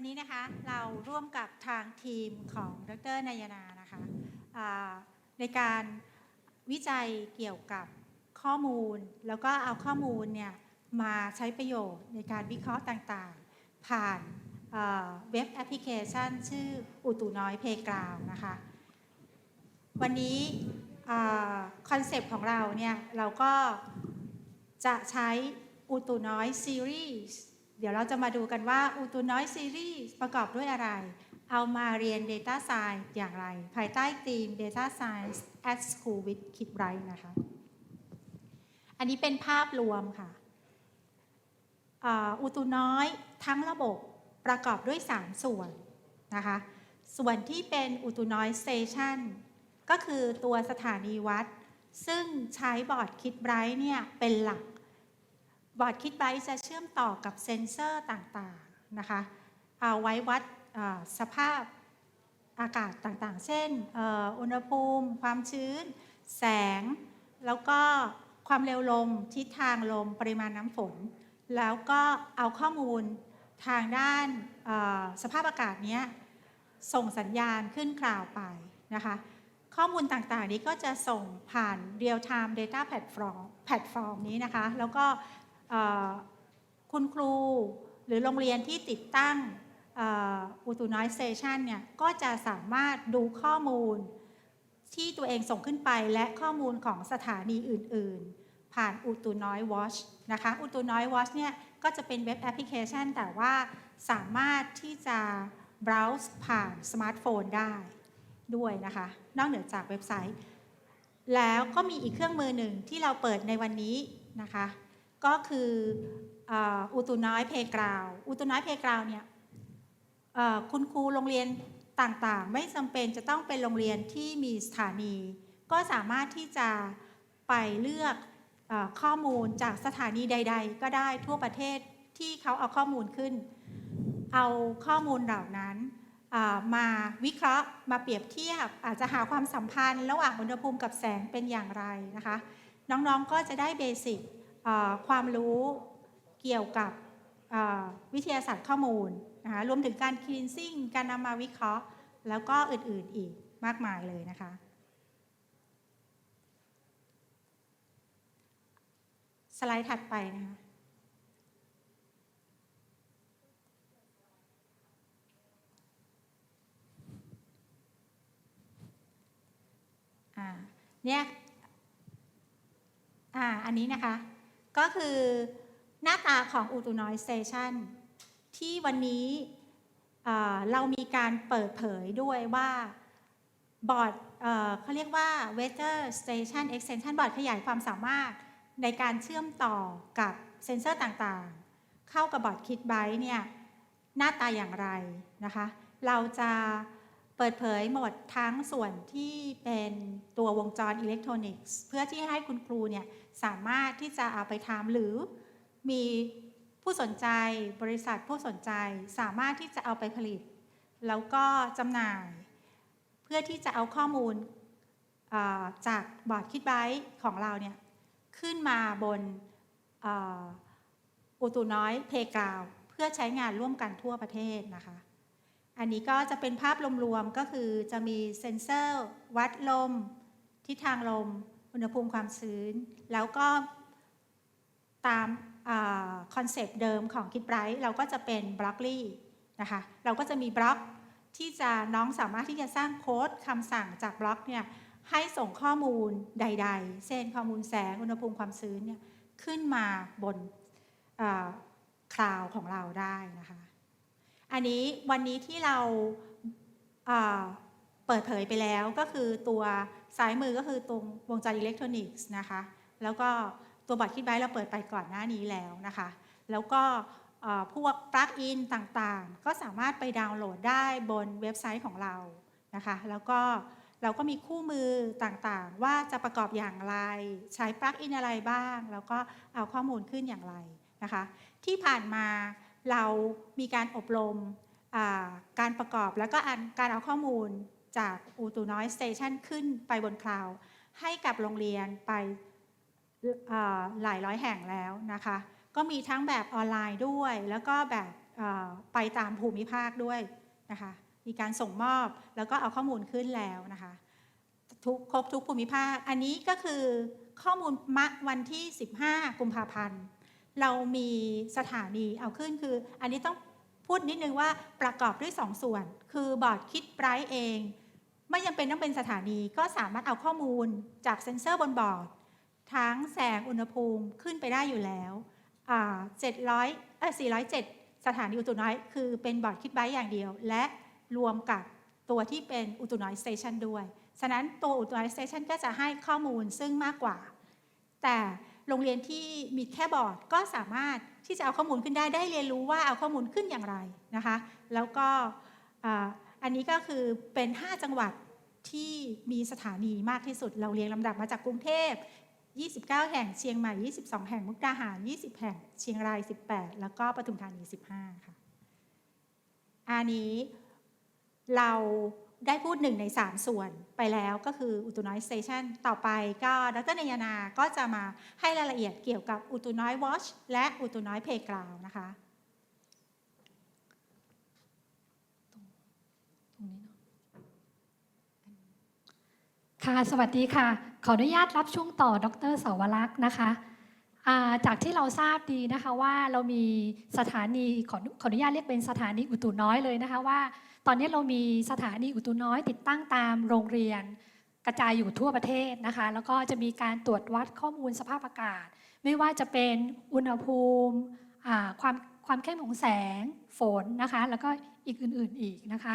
วันนี้นะคะเราร่วมกับทางทีมของดรนายนานะคะในการวิจัยเกี่ยวกับข้อมูล แล้วก็เอาข้อมูลเนี่ยมาใช้ประโยชน์ในการวิเคราะห์ต่างๆ ผ่านเว็บแอปพลิเคชัน ชื่ออุตุน้อยเพกราวนะคะวันนี้คอนเซปต์ของเราเนี่ยเราก็จะใช้อุตุน้อยซีรีส์ เดี๋ยวเราจะมาดูกันว่าอุตุน้อยซีรีส์ประกอบด้วยอะไร เอามาเรียน Data Science อย่างไร ภายใต้ธีม Data Science at School with Kid Bright นะคะ อันนี้เป็นภาพรวมค่ะอุตุน้อยทั้งระบบประกอบด้วย 3 ส่วนนะคะ ส่วนที่เป็นอุตุน้อยสเตชันก็คือตัวสถานีวัด ซึ่งใช้บอร์ดคิดไบรท์เนี่ยเป็นหลัก บอร์ดคิดไบจะเชื่อมต่อกับเซ็นเซอร์ต่างๆนะคะเอาไว้วัดสภาพอากาศต่างๆ เช่นอุณหภูมิ ความชื้น แสง แล้วก็ความเร็วลม ทิศทางลม ปริมาณน้ำฝน แล้วก็เอาข้อมูลทางด้านสภาพอากาศนี้ส่งสัญญาณขึ้นคลาวไปนะคะ ข้อมูลต่างๆนี้ก็จะส่งผ่าน Real Time Data Platform แพลตฟอร์มนี้นะคะ แล้วก็ คุณครูหรือโรงเรียนที่ติดตั้งอุตุน้อยสเตชันเนี่ยก็จะสามารถดูข้อมูลที่ตัวเองส่งขึ้นไปและข้อมูลของสถานีอื่น ๆ ผ่านอุตุน้อยวอชนะคะอุตุน้อยวอชเนี่ยก็จะเป็นเว็บแอปพลิเคชัน แต่ว่าสามารถที่จะ browse ผ่านสมาร์ทโฟนได้ด้วยนะคะ นอกเหนือจากเว็บไซต์ แล้วก็มีอีกเครื่องมือหนึ่งที่เราเปิดในวันนี้นะคะ ก็คืออุตุน้อยเพกราว อุตุน้อยเพกราวเนี่ยคุณครูโรงเรียนต่างๆ ไม่จำเป็นจะต้องเป็นโรงเรียนที่มีสถานี ก็สามารถที่จะไปเลือกอข้อมูลจากสถานีใด ๆ ก็ได้ทั่วประเทศที่เขาเอาข้อมูลขึ้น เอาข้อมูลเหล่านั้นมาวิเคราะห์มาเปรียบเทียบ อาจจะหาความสัมพันธ์ ระหว่างอุณหภูมิกับแสงเป็นอย่างไรนะคะ น้องๆก็จะได้เบสิก ความรู้เกี่ยวกับวิทยาศาสตร์ข้อมูลนะคะรวมถึงการคลีนซิ่งการนำมาวิเคราะห์ แล้วก็อื่นๆอีกมากมายเลยนะคะ สไลด์ถัดไปนะคะเนี่ยอ่าอันนี้นะคะ ก็คือหน้าตาของอุตุน้อยสเตชันที่วันนี้เรามีการเปิดเผยด้วยว่าบอร์ดเขาเรียกว่า Weather Station Extension บอร์ดขยายความสามารถในการเชื่อมต่อกับเซ็นเซอร์ต่างๆ เข้ากับบอร์ดคิดไบเนี่ยหน้าตาอย่างไรนะคะ เราจะเปิดเผยหมดทั้งส่วนที่เป็นตัววงจรอิเล็กทรอนิกส์ เพื่อที่ให้คุณครูเนี่ย สามารถที่จะเอาไปทำหรือมีผู้สนใจบริษัทผู้สนใจสามารถที่จะเอาไปผลิต แล้วก็จำหน่าย เพื่อที่จะเอาข้อมูลาจากบอร์ดคิดไบของเราเนี่ยขึ้นมาบนอุตุน้อยเพกาวเพื่อใช้งานร่วมกันทั่วประเทศนะคะ อันนี้ก็จะเป็นภาพรวมๆก็คือจะมีเซ็นเซอร์ วัดลม ทิศทางลม อุณหภูมิความชื้น แล้วก็ตามคอนเซปต์เดิมของคิดไบรท์เราก็จะเป็นบล็อกลี่นะคะเราก็จะมีบล็อกที่จะน้องสามารถที่จะสร้างโค้ดคำสั่งจากบล็อกเนี่ยให้ส่งข้อมูลใด ๆ เช่นข้อมูลแสง อุณหภูมิความชื้นเนี่ยขึ้นมาบนคลาวของเราได้นะคะ อันนี้วันนี้ที่เราเปิดเผยไปแล้วก็คือตัว ซ้ายมือก็คือตรงวงจรอิเล็กทรอนิกส์นะคะ แล้วก็ตัวบอร์ดคิดไบเราเปิดไปก่อนหน้านี้แล้วนะคะ แล้วก็พวกปลั๊กอินต่างๆ ก็สามารถไปดาวน์โหลดได้บนเว็บไซต์ของเรานะคะ แล้วก็เราก็มีคู่มือต่างๆ ว่าจะประกอบอย่างไร ใช้ปลั๊กอินอะไรบ้าง แล้วก็เอาข้อมูลขึ้นอย่างไรนะคะ ที่ผ่านมาเรามีการอบรมการประกอบแล้วก็การเอาข้อมูล จากอูตูน้อยสเตชันขึ้นไปบนคลาวให้กับโรงเรียนไปหลายร้อยแห่งแล้วนะคะ ก็มีทั้งแบบออนไลน์ด้วย แล้วก็แบบไปตามภูมิภาคด้วยนะคะ มีการส่งมอบแล้วก็เอาข้อมูลขึ้นแล้วนะคะทุกครบทุกภูมิภาค อันนี้ก็คือข้อมูลมะวันที่ 15 กุมภาพันธ์ เรามีสถานีเอาขึ้นคือ อันนี้ต้องพูดนิดนึงว่าประกอบด้วย 2ส่วน คือบอร์ดคิดไบรท์เอง ไม่ยังเป็นต้องเป็นสถานีก็สามารถเอาข้อมูลจากเซ็นเซอร์บนบอร์ด ทั้งแสงอุณหภูมิขึ้นไปได้อยู่แล้วอ่า700เอ้ย407สถานีอุตุน้อย คือเป็นบอร์ดคิดไบรท์อย่างเดียว และรวมกับตัวที่เป็นอุตุน้อยสเตชันด้วย ฉะนั้นตัวอุตุน้อยสเตชันก็จะให้ข้อมูลซึ่งมากกว่า แต่โรงเรียนที่มีแค่บอร์ดก็สามารถที่จะเอาข้อมูลขึ้นได้ได้เรียนรู้ว่าเอาข้อมูลขึ้นอย่างไรนะคะ แล้วก็ อันนี้ก็คือเป็น 5 จังหวัดที่มีสถานีมากที่สุด เราเรียงลำดับมาจากกรุงเทพ 29 แห่ง เชียงใหม่ 22 แห่ง มุกดาหาร 20 แห่ง เชียงราย 18 แล้วก็ปทุมธานี 15 ค่ะ อันนี้เราได้พูดหนึ่งใน 3 ส่วนไปแล้วก็คืออุตุน้อยสเตชันต่อไปก็ดรนยนา ก็จะมาให้รายละเอียดเกี่ยวกับอุตุน้อยวอชและอุตุน้อยเพลกราวนะคะ ตรงนี้เนาะ ค่ะ สวัสดีค่ะ ขออนุญาตรับช่วงต่อ ดรสาวรักษ์นะคะจากที่เราทราบดีนะคะว่าเรามีสถานีขอขออนุญาตเรียกเป็นสถานีอุตุน้อยเลยนะคะว่า ตอนนี้เรามีสถานีอุตุน้อย ติดตั้งตามโรงเรียน กระจายอยู่ทั่วประเทศนะคะ แล้วก็จะมีการตรวจวัดข้อมูลสภาพอากาศ ไม่ว่าจะเป็นอุณหภูมิความความเข้มของแสงฝนนะคะ แล้วก็อีกอื่นๆอีกนะคะ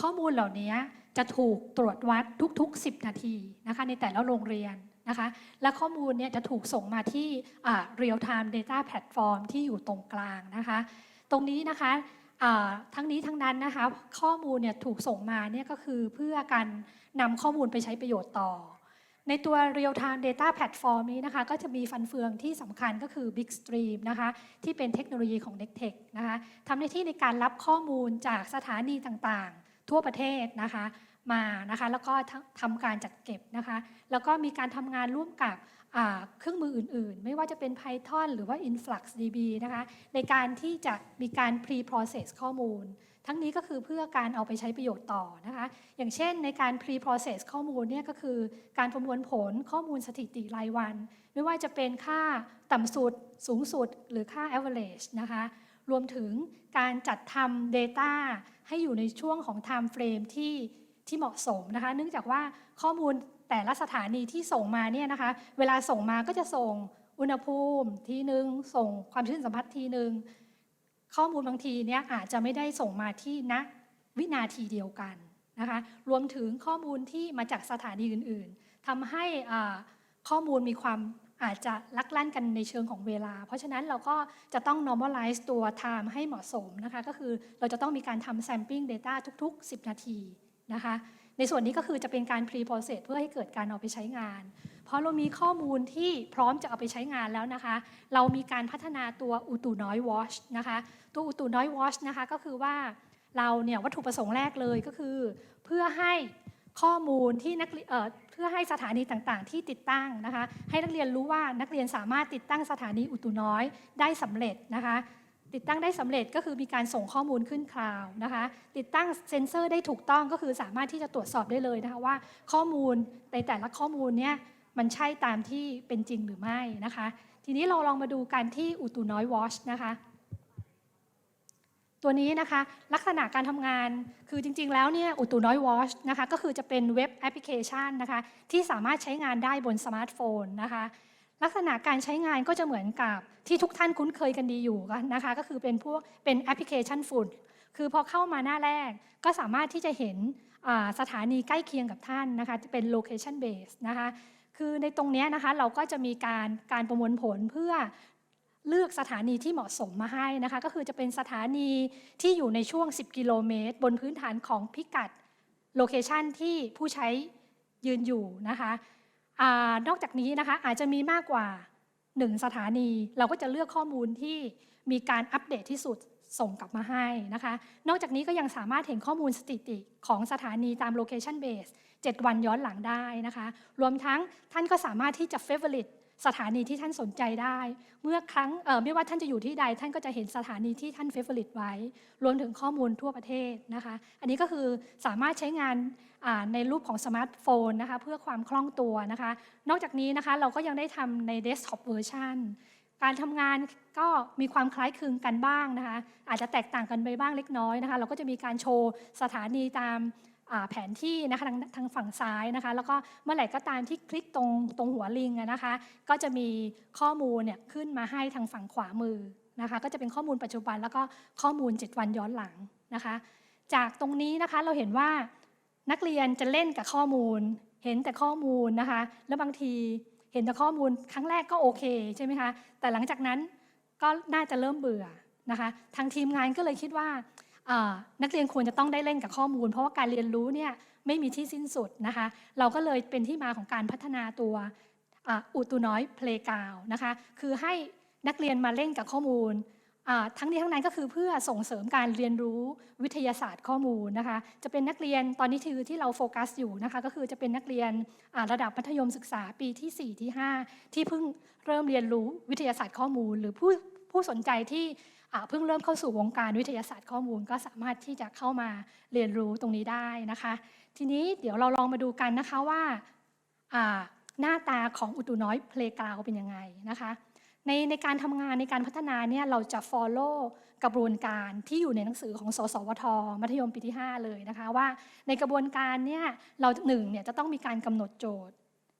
ข้อมูลเหล่านี้ จะถูกตรวจวัดทุก ๆ 10 นาทีนะคะในแต่ละโรงเรียนนะคะและข้อมูลเนี่ยจะถูกส่งมาที่อ่า real time data platform ที่อยู่ตรงกลางนะคะ ตรงนี้นะคะทั้งนี้ทั้งนั้นนะคะข้อมูลเนี่ยถูกส่งมาเนี่ยก็คือเพื่อการนำข้อมูลไปใช้ประโยชน์ต่อ ในตัว real time data platform นี้นะคะก็จะมีฟันเฟืองที่สำคัญก็คือ Big Stream นะคะที่เป็นเทคโนโลยีของ n e c t e c h นะคะทำหน้าที่ในการรับข้อมูลจากสถานีต่างๆ ทั่วประเทศนะคะ มานะคะแล้วก็ทำการจัดเก็บนะคะแล้วก็มีการทำงานร่วมกับเครื่องมืออื่นๆ ไม่ว่าจะเป็น Python หรือว่า InfluxDB นะคะในการที่จะมีการ pre-process ข้อมูล ทั้งนี้ก็คือเพื่อการเอาไปใช้ประโยชน์ต่อนะคะอย่างเช่นในการ pre-process ข้อมูลเนี่ยก็คือการประมวลผลข้อมูลสถิติรายวัน ไม่ว่าจะเป็นค่าต่ำสุด สูงสุด หรือค่า average นะคะรวมถึงการจัดทำ Data ให้อยู่ในช่วงของ time frame ที่ ที่เหมาะสมนะคะ เนื่องจากว่าข้อมูลแต่ละสถานีที่ส่งมาเนี่ยนะคะ เวลาส่งมาก็จะส่งอุณหภูมิทีหนึ่งส่งความชื้นสัมผัสทีหนึ่งข้อมูลบางทีเนี่ยอาจจะไม่ได้ส่งมาที่ณวินาทีเดียวกันนะคะ รวมถึงข้อมูลที่มาจากสถานีอื่น ๆทำให้ข้อมูลมีความอาจจะลักลั่นกันในเชิงของเวลา เพราะฉะนั้นเราก็จะต้อง normalize ตัว time ให้เหมาะสมนะคะ ก็คือเราจะต้องมีการทำ sampling data ทุก ๆ 10 นาที นะคะ ในส่วนนี้ก็คือจะเป็นการ pre-process เพื่อให้เกิดการเอาไปใช้งาน เพราะเรามีข้อมูลที่พร้อมจะเอาไปใช้งานแล้วนะคะ เรามีการพัฒนาตัวอุตุน้อยวอชนะคะ ตัวอุตุน้อยวอชนะคะก็คือว่าเราเนี่ยวัตถุประสงค์แรกเลยก็คือ เพื่อให้ข้อมูลที่นักเรียนเอ่อเพื่อให้สถานีต่างๆ ที่ติดตั้งนะคะ ให้นักเรียนรู้ว่านักเรียนสามารถติดตั้งสถานีอุตุน้อยได้สำเร็จนะคะ ติดตั้งได้สำเร็จก็คือมีการส่งข้อมูลขึ้นคลาวด์นะคะ ติดตั้งเซ็นเซอร์ได้ถูกต้องก็คือสามารถที่จะตรวจสอบได้เลยนะคะว่าข้อมูลในแต่ละข้อมูลเนี่ยมันใช่ตามที่เป็นจริงหรือไม่นะคะ ทีนี้เราลองมาดูกันที่อุตุน้อยวอชนะคะตัวนี้นะคะลักษณะการทำงานคือจริง ๆ แล้วเนี่ยอุตุน้อยวอชนะคะก็คือจะเป็นเว็บแอปพลิเคชันนะคะที่สามารถใช้งานได้บนสมาร์ทโฟนนะคะ ลักษณะการใช้งานก็จะเหมือนกับที่ทุกท่านคุ้นเคยกันดีอยู่กันนะคะ ก็คือเป็นพวกเป็นแอปพลิเคชันฝุ่น คือพอเข้ามาหน้าแรกก็สามารถที่จะเห็นสถานีใกล้เคียงกับท่านนะคะจะเป็น location base นะคะคือในตรงนี้นะคะเราก็จะมีการการประมวลผลเพื่อเลือกสถานีที่เหมาะสมมาให้นะคะก็คือจะเป็นสถานีที่อยู่ในช่วง 10 กิโลเมตร บนพื้นฐานของพิกัดโลเคชันที่ผู้ใช้ยืนอยู่นะคะ อนอกจากนี้นะคะอาจจะมีมากกว่า 1 สถานี เราก็จะเลือกข้อมูลที่มีการอัปเดตที่สุดส่งกลับมาให้นะคะ นอกจากนี้ก็ยังสามารถเห็นข้อมูลสถิติของสถานีตามโลเคชันเบส7วันย้อนหลังได้นะคะ รวมทั้งท่านก็สามารถที่จะเฟเวอร์ลิต สถานีที่ท่านสนใจได้ เมื่อครั้งไม่ว่าท่านจะอยู่ที่ใด ท่านก็จะเห็นสถานีที่ท่านเฟเวอริตไว้ รวมถึงข้อมูลทั่วประเทศนะคะ อันนี้ก็คือสามารถใช้งานในรูปของสมาร์ทโฟนนะคะเพื่อความคล่องตัวนะคะ นอกจากนี้นะคะเราก็ยังได้ทำในเดสก์ท็อปเวอร์ชันการทำงานก็มีความคล้ายคลึงกันบ้างนะคะ อาจจะแตกต่างกันไปบ้างเล็กน้อยนะคะ เราก็จะมีการโชว์สถานีตาม แผนที่นะคะทางทางฝั่งซ้ายนะคะ แล้วก็เมื่อไหร่ก็ตามที่คลิกตรงตรงหัวลิงนะคะ ก็จะมีข้อมูลเนี่ยขึ้นมาให้ทางฝั่งขวามือนะคะ ก็จะเป็นข้อมูลปัจจุบันแล้วก็ข้อมูล 7 วันย้อนหลังนะคะ จากตรงนี้นะคะเราเห็นว่านักเรียนจะเล่นกับข้อมูล เห็นแต่ข้อมูลนะคะ แล้วบางทีเห็นแต่ข้อมูลครั้งแรกก็โอเคใช่ไหมคะแต่หลังจากนั้นก็น่าจะเริ่มเบื่อนะคะ ทางทีมงานก็เลยคิดว่า นักเรียนควรจะต้องได้เล่นกับข้อมูล เพราะว่าการเรียนรู้เนี่ยไม่มีที่สิ้นสุดนะคะ เราก็เลยเป็นที่มาของการพัฒนาตัวอ,อุตุน้อยเพลกาวนะคะ คือให้นักเรียนมาเล่นกับข้อมูล ทั้งนี้ทั้งนั้นก็คือเพื่อส่งเสริมการเรียนรู้วิทยาศาสตร์ข้อมูลนะคะ จะเป็นนักเรียนตอนนี้คือที่เราโฟกัสอยู่นะคะก็คือจะเป็นนักเรียนระดับมัธยมศึกษาปีที่ 4 ที่ 5 ที่เพิ่งเริ่มเรียนรู้วิทยาศาสตร์ข้อมูล หรือผู้ผู้สนใจที่ เพิ่งเริ่มเข้าสู่วงการวิทยาศาสตร์ข้อมูล ก็สามารถที่จะเข้ามาเรียนรู้ตรงนี้ได้นะคะ ทีนี้เดี๋ยวเราลองมาดูกันนะคะว่าหน้าตาของอุตุน้อยเพลกราวเป็นยังไงนะคะในในการทำงานในการพัฒนาเนี่ยเราจะ follow กระบวนการที่อยู่ในหนังสือของ สสวท มัธยมปีที่ 5 เลยนะคะว่าในกระบวนการเนี่ยเราหนึ่งเนี่ยจะต้องมีการกำหนดโจทย์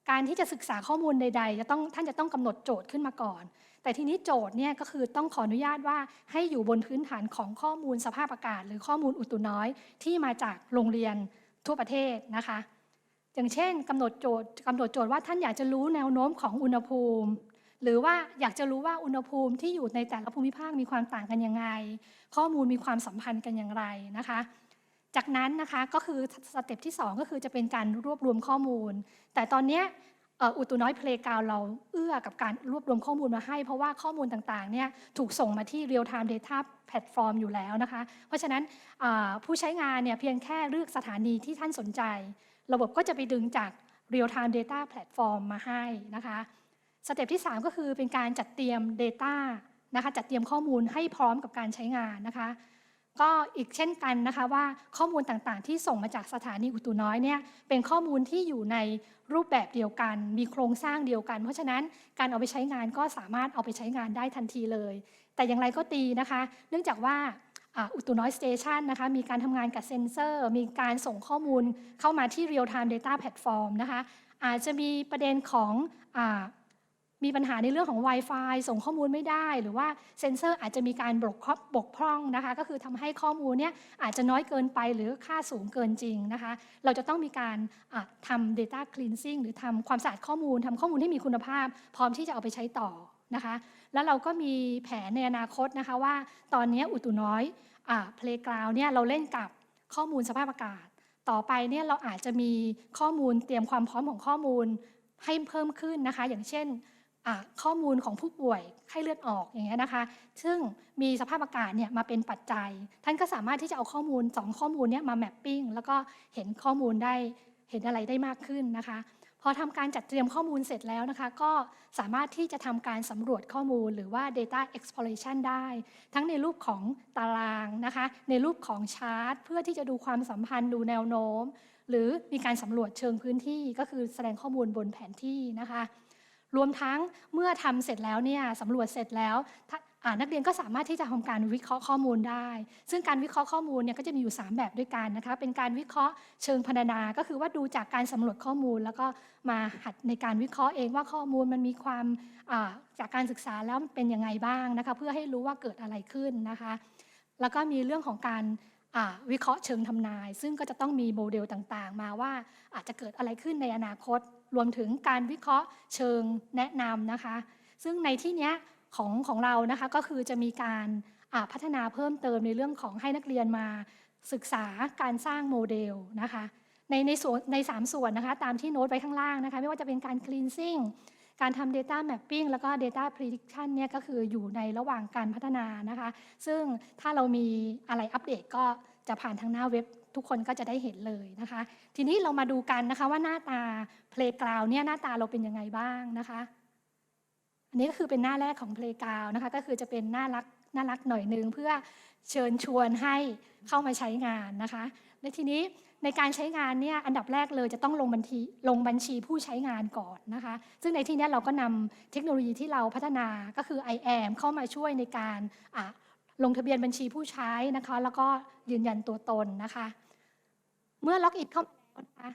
การที่จะศึกษาข้อมูลใด ๆ จะต้องท่านจะต้องกำหนดโจทย์ขึ้นมาก่อน แต่ทีนี้โจทย์เนี่ยก็คือต้องขออนุญาตว่าให้อยู่บนพื้นฐานของข้อมูลสภาพอากาศ หรือข้อมูลอุตุน้อย ที่มาจากโรงเรียนทั่วประเทศนะคะ อย่างเช่นกำหนดโจทย์กำหนดโจทย์ว่าท่านอยากจะรู้แนวโน้มของอุณหภูมิ หรือว่าอยากจะรู้ว่าอุณหภูมิที่อยู่ในแต่ละภูมิภาคมีความต่างกันยังไง ข้อมูลมีความสัมพันธ์กันอย่างไรนะคะ จากนั้นนะคะก็คือสเต็ปที่ 2 ก็คือจะเป็นการรวบรวมข้อมูล แต่ตอนนี้อุตุน้อยเพลกาวเราเอื้อกับการรวบรวมข้อมูลมาให้ เพราะว่าข้อมูลต่างๆเนี่ยถูกส่งมาที่ real time data platform อยู่แล้วนะคะ เพราะฉะนั้นผู้ใช้งานเนี่ยเพียงแค่เลือกสถานีที่ท่านสนใจ ระบบก็จะไปดึงจาก real time data platform มาให้นะคะสเต็ปที่ 3 ก็คือเป็นการจัดเตรียม Data นะคะจัดเตรียมข้อมูลให้พร้อมกับการใช้งานนะคะ ก็อีกเช่นกันนะคะว่าข้อมูลต่างๆ ที่ส่งมาจากสถานีอุตุน้อยเนี่ยเป็นข้อมูลที่อยู่ในรูปแบบเดียวกัน มีโครงสร้างเดียวกัน เพราะฉะนั้นการเอาไปใช้งานก็สามารถเอาไปใช้งานได้ทันทีเลย แต่อย่างไรก็ตีนะคะ เนื่องจากว่าอุตุน้อยสเตชันนะคะมีการทำงานกับเซ็นเซอร์ มีการส่งข้อมูลเข้ามาที่ Real Time Data Platform นะคะอาจจะมีประเด็นของ มีปัญหาในเรื่องของ Wi-Fi ส่งข้อมูลไม่ได้ หรือว่าเซ็นเซอร์อาจจะมีการบกพร่องบกพร่องนะคะ ก็คือทำให้ข้อมูลเนี่ยอาจจะน้อยเกินไปหรือค่าสูงเกินจริงนะคะ เราจะต้องมีการอะทำ data cleansing หรือทำความสะอาดข้อมูลทำข้อมูลให้มีคุณภาพ พร้อมที่จะเอาไปใช้ต่อนะคะ แล้วเราก็มีแผนในอนาคตนะคะว่า ตอนนี้อุตุน้อยเพลกราวเนี่ยเราเล่นกับข้อมูลสภาพอากาศ ต่อไปเนี่ยเราอาจจะมีข้อมูลเตรียมความพร้อมของข้อมูลให้เพิ่มขึ้นนะคะ อย่างเช่น ข้อมูลของผู้ป่วยไข้เลือดออกอย่างเงี้ยนะคะ ซึ่งมีสภาพอากาศเนี่ยมาเป็นปัจจัย ท่านก็สามารถที่จะเอาข้อมูลสองข้อมูลเนี่ยมาแมปปิ้งแล้วก็เห็นข้อมูลได้เห็นอะไรได้มากขึ้นนะคะ พอทำการจัดเตรียมข้อมูลเสร็จแล้วนะคะ ก็สามารถที่จะทำการสำรวจข้อมูลหรือว่า data exploration ได้ ทั้งในรูปของตารางนะคะ ในรูปของชาร์ตเพื่อที่จะดูความสัมพันธ์ดูแนวโน้ม หรือมีการสำรวจเชิงพื้นที่ก็คือแสดงข้อมูลบนแผนที่นะคะ รวมทั้งเมื่อทำเสร็จแล้วเนี่ยสำรวจเสร็จแล้วนักเรียนก็สามารถที่จะทำการวิเคราะห์ข้อมูลได้ ซึ่งการวิเคราะห์ข้อมูลเนี่ยก็จะมีอยู่ 3 แบบด้วยกันนะคะ เป็นการวิเคราะห์เชิงพรรณนา ก็คือว่าดูจากการสำรวจข้อมูล แล้วก็มาหัดในการวิเคราะห์เองว่าข้อมูลมันมีความจากการศึกษาแล้วมันเป็นยังไงบ้างนะคะ เพื่อให้รู้ว่าเกิดอะไรขึ้นนะคะ แล้วก็มีเรื่องของการ วิเคราะห์เชิงทำนาย ซึ่งก็จะต้องมีโมเดลต่างๆ มาว่าอาจจะเกิดอะไรขึ้นในอนาคต รวมถึงการวิเคราะห์เชิงแนะนำนะคะ ซึ่งในที่นี้ของของเรานะคะก็คือจะมีการพัฒนาเพิ่มเติมในเรื่องของให้นักเรียนมาศึกษาการสร้างโมเดลนะคะในในส่วนในสามส่วนนะคะตามที่โน้ตไว้ข้างล่างนะคะไม่ว่าจะเป็นการ cleansing การทำ data mapping แล้วก็ data prediction เนี่ยก็คืออยู่ในระหว่างการพัฒนานะคะ ซึ่งถ้าเรามีอะไรอัปเดตก็จะผ่านทางหน้าเว็บทุกคนก็จะได้เห็นเลยนะคะ ทีนี้เรามาดูกันนะคะว่าหน้าตา Playground เนี่ยหน้าตาเราเป็นยังไงบ้างนะคะ อันนี้ก็คือเป็นหน้าแรกของ Playground นะคะ ก็คือจะเป็นน่ารักน่ารักหน่อยนึงเพื่อเชิญชวนให้เข้ามาใช้งานนะคะในทีนี้ ในการใช้งานเนี่ยอันดับแรกเลยจะต้องลงบัญชีลงบัญชีผู้ใช้งานก่อนนะคะ ซึ่งในที่นี้เราก็นำเทคโนโลยีที่เราพัฒนาก็คือ i am เข้ามาช่วยในการลงทะเบียนบัญชีผู้ใช้นะคะ แล้วก็ยืนยันตัวตนนะคะ เมื่อล็อกอินเข้ามาแล้วนะคะ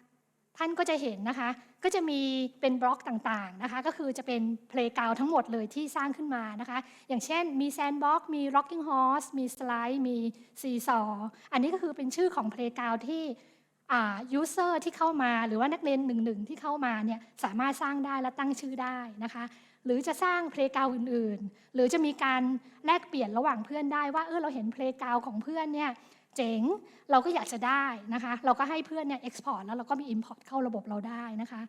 ท่านก็จะเห็นนะคะ ก็จะมีเป็นบล็อกต่างๆนะคะ ก็คือจะเป็น Playground ทั้งหมดเลยที่สร้างขึ้นมานะคะ อย่างเช่นมี Sandbox มี Rocking Horse มี Slide มี Seesaw อันนี้ก็คือเป็นชื่อของ Playground ที่อ่า user ที่เข้ามาหรือว่านักเรียนหนึ่งๆที่เข้ามาเนี่ยสามารถสร้างได้และตั้งชื่อได้นะคะ หรือจะสร้าง Playground อื่นๆ หรือจะมีการแลกเปลี่ยนระหว่างเพื่อนได้ว่าเออเราเห็น Playground ของเพื่อนเนี่ย เจ๋ง เราก็อยากจะได้นะคะ เราก็ให้เพื่อนเนี่ย export แล้วเราก็มี import เข้าระบบเราได้นะคะ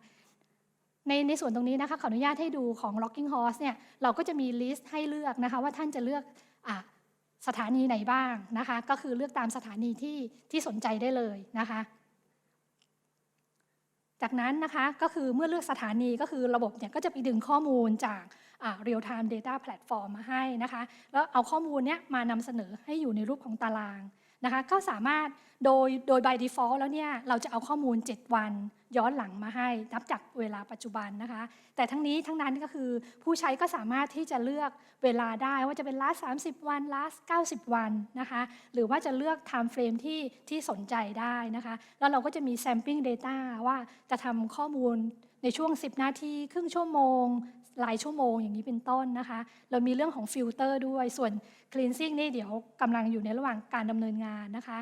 ในในส่วนตรงนี้นะคะขออนุญาตให้ดูของ Rocking Horse เนี่ยเราก็จะมีลิสต์ให้เลือกนะคะว่าท่านจะเลือกอสถานีไหนบ้างนะคะ ก็คือเลือกตามสถานีที่ที่สนใจได้เลยนะคะ จากนั้นนะคะก็คือเมื่อเลือกสถานีก็คือระบบเนี่ยก็จะไปดึงข้อมูลจาก real time data platform มาให้นะคะ แล้วเอาข้อมูลเนี้ยมานำเสนอให้อยู่ในรูปของตาราง นะคะก็สามารถโดยโดย by default แล้วเนี่ยเราจะเอาข้อมูล 7 วันย้อนหลังมาให้นับจากเวลาปัจจุบันนะคะ แต่ทั้งนี้ทั้งนั้นก็คือผู้ใช้ก็สามารถที่จะเลือกเวลาได้ว่าจะเป็น last 30 วัน last 90 วันนะคะหรือว่าจะเลือก time frame ที่ที่สนใจได้นะคะแล้วเราก็จะมี sampling data ว่าจะทำข้อมูลในช่วง 10 นาที ครึ่งชั่วโมง รายชั่วโมงอย่างนี้เป็นต้นนะคะ เรามีเรื่องของฟิลเตอร์ด้วย ส่วน cleansing นี่เดี๋ยวกำลังอยู่ในระหว่างการดำเนินงานนะคะ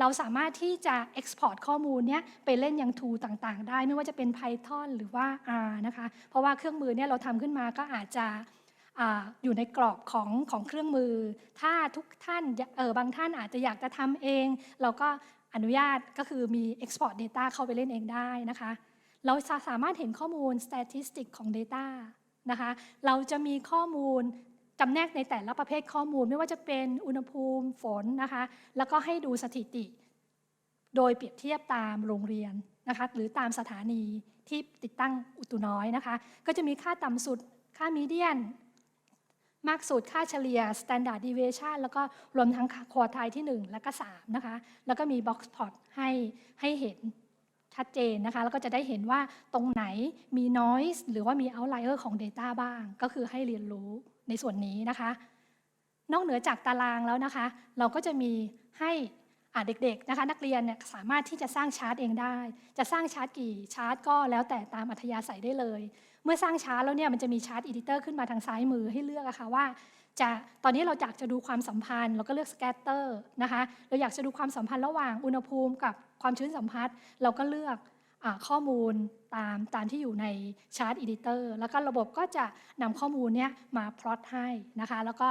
เราสามารถที่จะ export ข้อมูลเนี้ยไปเล่นยัง tool ต่างๆ ได้ ไม่ว่าจะเป็น Python หรือว่า R นะคะ เพราะว่าเครื่องมือเนี่ยเราทำขึ้นมาก็อาจจะออยู่ในกรอบของของเครื่องมือ ถ้าทุกท่านเออบางท่านอาจจะอยากจะทำเอง เราก็อนุญาตก็คือมี export data เข้าไปเล่นเองได้นะคะ เราสามารถเห็นข้อมูล statistic ของ data นะคะ เราจะมีข้อมูลจำแนกในแต่ละประเภทข้อมูล ไม่ว่าจะเป็นอุณหภูมิฝนนะคะ แล้วก็ให้ดูสถิติ โดยเปรียบเทียบตามโรงเรียนนะคะ หรือตามสถานีที่ติดตั้งอุตุน้อยนะคะ ก็จะมีค่าต่ำสุด ค่ามีเดียน มากสุด ค่าเฉลี่ย standard deviation แล้วก็รวมทั้งควอไทที่ 1 และก็ 3 นะคะ แล้วก็มี box plot ให้ให้เห็น ชัดเจนนะคะ แล้วก็จะได้เห็นว่าตรงไหนมี noise หรือว่ามี outlier ของ data บ้าง ก็คือให้เรียนรู้ในส่วนนี้นะคะ นอกเหนือจากตารางแล้วนะคะ เราก็จะมีให้เด็กๆนะคะ นักเรียนเนี่ยสามารถที่จะสร้างชาร์ตเองได้ จะสร้างชาร์ตกี่ชาร์ตก็แล้วแต่ตามอัธยาศัยได้เลย เมื่อสร้างชาร์ตแล้วเนี่ยมันจะมีชาร์ตอีดิเตอร์ขึ้นมาทางซ้ายมือให้เลือกอะค่ะว่า จะตอนนี้เราอยากจะดูความสัมพันธ์ เราก็เลือกสแกตเตอร์นะคะเราอยากจะดูความสัมพันธ์ระหว่างอุณหภูมิกับความชื้นสัมพัทธ์ เราก็เลือกอข้อมูลตามตามที่อยู่ในชาร์ตอีดิเตอร์แล้วก็ระบบก็จะนำข้อมูลเนี้ยมาพลอตให้นะคะ แล้วก็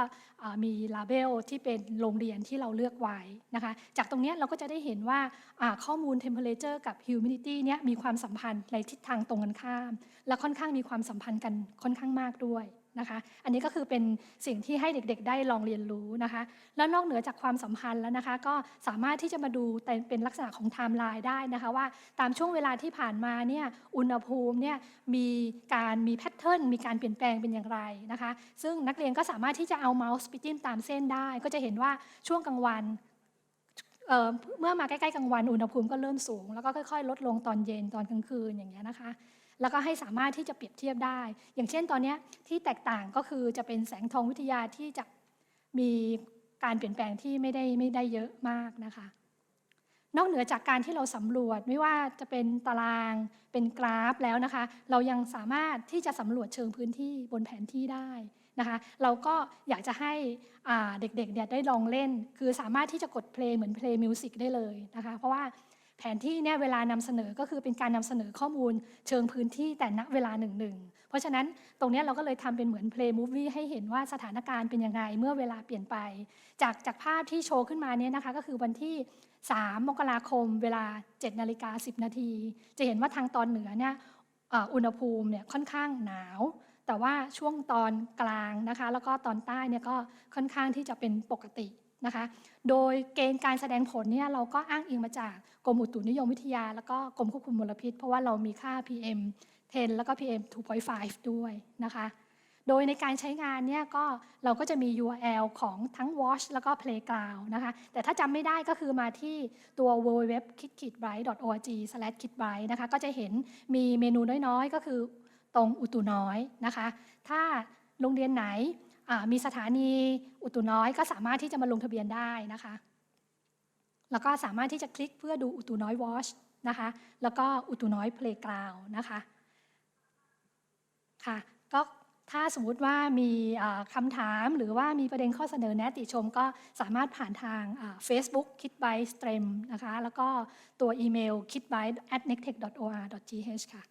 มีลาเบลที่เป็นโรงเรียนที่เราเลือกไว้นะคะ จากตรงเนี้ยเราก็จะได้เห็นว่าอ่าข้อมูล temperature กับ humidity เนี้ยมีความสัมพันธ์ในทิศทางตรงกันข้าม และค่อนข้างมีความสัมพันธ์กันค่อนข้างมากด้วยนะคะ อันนี้ก็คือเป็นสิ่งที่ให้เด็กๆ ได้ลองเรียนรู้นะคะ แล้วนอกเหนือจากความสัมพันธ์แล้วนะคะ ก็สามารถที่จะมาดูแต่เป็นลักษณะของไทม์ไลน์ได้นะคะว่าตามช่วงเวลาที่ผ่านมาเนี่ยอุณหภูมิเนี่ยมีการมีแพทเทิร์นมีการเปลี่ยนแปลงเป็นอย่างไรนะคะ ซึ่งนักเรียนก็สามารถที่จะเอาเมาส์ไปจิ้มตามเส้นได้ ก็จะเห็นว่าช่วงกลางวันเเมื่อมาใกล้ๆกลางวันอุณหภูมิก็เริ่มสูง แล้วก็ค่อยๆ ลดลงตอนเย็นตอนกลางคืนอย่างเงี้ยนะคะ แล้วก็ให้สามารถที่จะเปรียบเทียบได้ อย่างเช่นตอนนี้ที่แตกต่างก็คือจะเป็นแสงทองวิทยาที่จะมีการเปลี่ยนแปลงที่ไม่ได้ไม่ได้เยอะมากนะคะ นอกเหนือจากการที่เราสำรวจไม่ว่าจะเป็นตารางเป็นกราฟแล้วนะคะ เรายังสามารถที่จะสำรวจเชิงพื้นที่บนแผนที่ได้นะคะ เราก็อยากจะให้เด็กๆเนี่ยได้ลองเล่น คือสามารถที่จะกดเพลงเหมือนเพลงมิวสิกได้เลยนะคะ เพราะว่า แผนที่เนี่ยเวลานำเสนอก็คือเป็นการนำเสนอข้อมูลเชิงพื้นที่แต่ณเวลาหนึ่งหนึ่งเพราะฉะนั้นตรงนี้เราก็เลยทำเป็นเหมือนเพลงมูฟวี่ให้เห็นว่าสถานการณ์เป็นยังไงเมื่อเวลาเปลี่ยนไป จากจากภาพที่โชว์ขึ้นมาเนี่ยนะคะก็คือวันที่ 3 มกราคม เวลา7นาฬิกา10 นาที จะเห็นว่าทางตอนเหนือเนี่ยอุณหภูมิเนี่ยค่อนข้างหนาว แต่ว่าช่วงตอนกลางนะคะ แล้วก็ตอนใต้เนี่ยก็ค่อนข้างที่จะเป็นปกติ นะคะ โดยเกณฑ์การแสดงผลเนี่ยเราก็อ้างอิงมาจากกรมอุตุนิยมวิทยา แล้วก็กรมควบคุมมลพิษ เพราะว่าเรามีค่า PM 10 แล้วก็ PM 2.5 ด้วยนะคะ โดยในการใช้งานเนี่ยก็เราก็จะมี URL ของทั้ง Watch แล้วก็ Playground นะคะ แต่ถ้าจำไม่ได้ก็คือมาที่ตัว www.kitkitbright.org/kitbright นะคะ ก็จะเห็นมีเมนูน้อยๆ ก็คือตรงอุตุน้อยนะคะ ถ้าโรงเรียนไหน มีสถานีอุตุน้อยก็สามารถที่จะมาลงทะเบียนได้นะคะ แล้วก็สามารถที่จะคลิกเพื่อดูอุตุน้อย Watch นะคะ แล้วก็อุตุน้อย Playground นะคะค่ะก็ถ้าสมมุติว่ามีอ่าคำถามหรือว่ามีประเด็นข้อเสนอแนะติชมก็สามารถผ่านทาง Facebook kit by s t r e m นะคะ แล้วก็ตัวอีเมล kitby at nectech or th ค่ะ